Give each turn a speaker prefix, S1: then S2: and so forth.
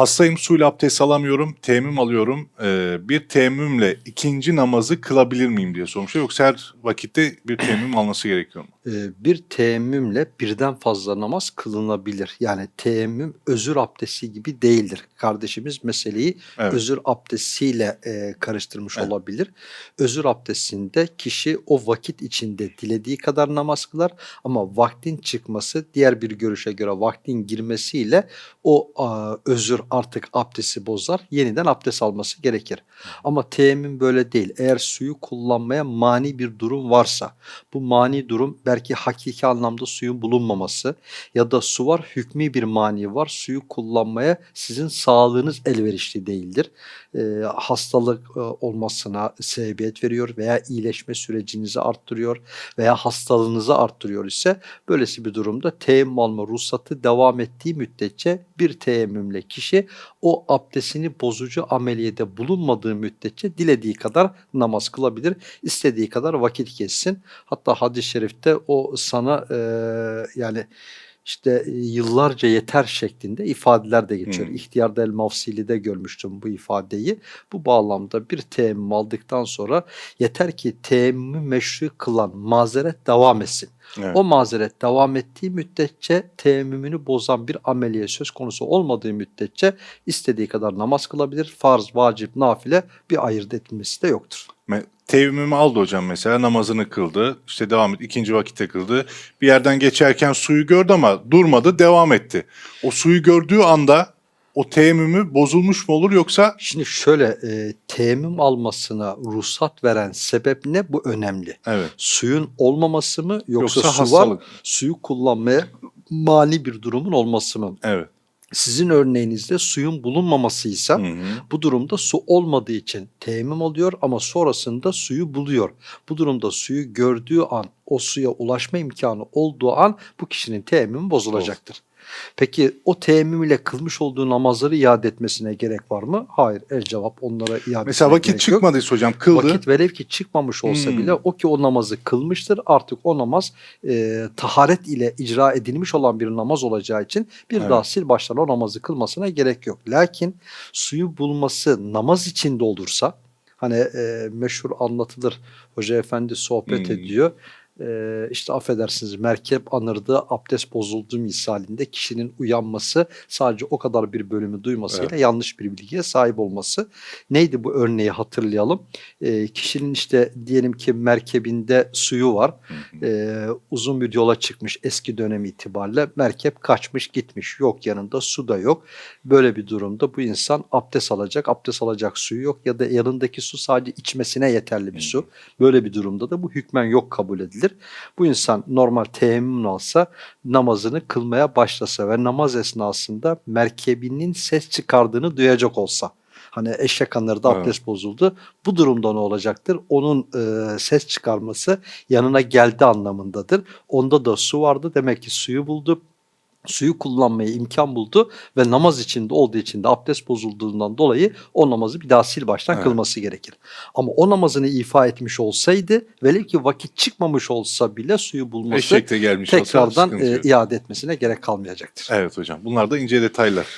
S1: hastayım suyla abdest alamıyorum, teyemmüm alıyorum. Ee, bir teyemmümle ikinci namazı kılabilir miyim diye sormuş. Yoksa her vakitte bir teyemmüm alması gerekiyor mu?
S2: Ee, bir teyemmümle birden fazla namaz kılınabilir. Yani teyemmüm özür abdesti gibi değildir. Kardeşimiz meseleyi
S1: Evet.
S2: özür abdestiyle e, karıştırmış
S1: Evet.
S2: olabilir. Özür abdestinde kişi o vakit içinde dilediği kadar namaz kılar ama vaktin çıkması diğer bir görüşe göre vaktin girmesiyle o a, özür artık abdesti bozar. Yeniden abdest alması gerekir. Ama teyemmüm böyle değil. Eğer suyu kullanmaya mani bir durum varsa bu mani durum belki hakiki anlamda suyun bulunmaması ya da su var hükmü bir mani var. Suyu kullanmaya sizin sağlığınız elverişli değildir. Ee, hastalık e, olmasına sebebiyet veriyor veya iyileşme sürecinizi arttırıyor veya hastalığınızı arttırıyor ise böylesi bir durumda teyemmüm alma ruhsatı devam ettiği müddetçe bir teyemmümle kişi o abdestini bozucu ameliyede bulunmadığı müddetçe dilediği kadar namaz kılabilir. istediği kadar vakit geçsin. Hatta hadis-i şerifte o sana e, yani işte e, yıllarca yeter şeklinde ifadeler de geçiyor.
S1: Hmm.
S2: İhtiyar el Mavsili'de görmüştüm bu ifadeyi. Bu bağlamda bir teyemmüm aldıktan sonra yeter ki teyemmümü meşru kılan mazeret devam etsin.
S1: Evet.
S2: O mazeret devam ettiği müddetçe teyemmümünü bozan bir ameliye söz konusu olmadığı müddetçe istediği kadar namaz kılabilir. Farz, vacip, nafile bir ayırt etmesi de yoktur.
S1: Teyemmümü aldı hocam mesela namazını kıldı. İşte devam et ikinci vakitte kıldı. Bir yerden geçerken suyu gördü ama durmadı devam etti. O suyu gördüğü anda o teyemmümü bozulmuş mu olur yoksa
S2: Şimdi şöyle e, teyemmüm almasına ruhsat veren sebep ne? Bu önemli.
S1: evet
S2: Suyun olmaması mı yoksa,
S1: yoksa
S2: su var
S1: hastalık.
S2: suyu kullanmaya mani bir durumun olması mı?
S1: Evet.
S2: Sizin örneğinizde suyun bulunmamasıysa
S1: Hı hı.
S2: bu durumda su olmadığı için teyemmüm oluyor ama sonrasında suyu buluyor. Bu durumda suyu gördüğü an o suya ulaşma imkanı olduğu an bu kişinin teyemmümü bozulacaktır. Peki o teyemmüm ile kılmış olduğu namazları iade etmesine gerek var mı? Hayır. El cevap onlara iade
S1: Mesela vakit
S2: yok.
S1: çıkmadıysa hocam kıldı.
S2: Vakit velev ki çıkmamış olsa
S1: Hmm.
S2: bile o ki o namazı kılmıştır. Artık o namaz e, taharet ile icra edilmiş olan bir namaz olacağı için bir
S1: Evet.
S2: daha sil baştan o namazı kılmasına gerek yok. Lakin suyu bulması namaz içinde olursa hani e, meşhur anlatılır Hoca Efendi sohbet
S1: Hmm.
S2: ediyor. E, işte affedersiniz merkep anırdı abdest bozuldu misalinde kişinin uyanması sadece o kadar bir bölümü duymasıyla yanlış bir bilgiye sahip olması. Neydi bu örneği hatırlayalım. E, kişinin işte diyelim ki merkebinde suyu var.
S1: Hı hı.
S2: E, uzun bir yola çıkmış eski dönem itibariyle merkep kaçmış gitmiş yok yanında su da yok. Böyle bir durumda bu insan abdest alacak abdest alacak suyu yok ya da yanındaki su sadece içmesine yeterli bir su. Böyle bir durumda da bu hükmen yok kabul edilir. Bu insan normal teyemmüm alsa namazını kılmaya başlasa ve namaz esnasında merkebinin ses çıkardığını duyacak olsa. Hani eşek anırdı
S1: Evet.
S2: abdest bozuldu. Bu durumda ne olacaktır? Onun e, ses çıkarması yanına geldi anlamındadır. Onda da su vardı. Demek ki suyu buldu. Suyu kullanmaya imkan buldu ve namaz içinde olduğu için de abdest bozulduğundan dolayı o namazı bir daha sil baştan
S1: Evet.
S2: kılması gerekir. Ama o namazını ifa etmiş olsaydı velev ki vakit çıkmamış olsa bile suyu bulması tekrardan e, iade etmesine gerek kalmayacaktır.
S1: Evet hocam bunlar da ince detaylar.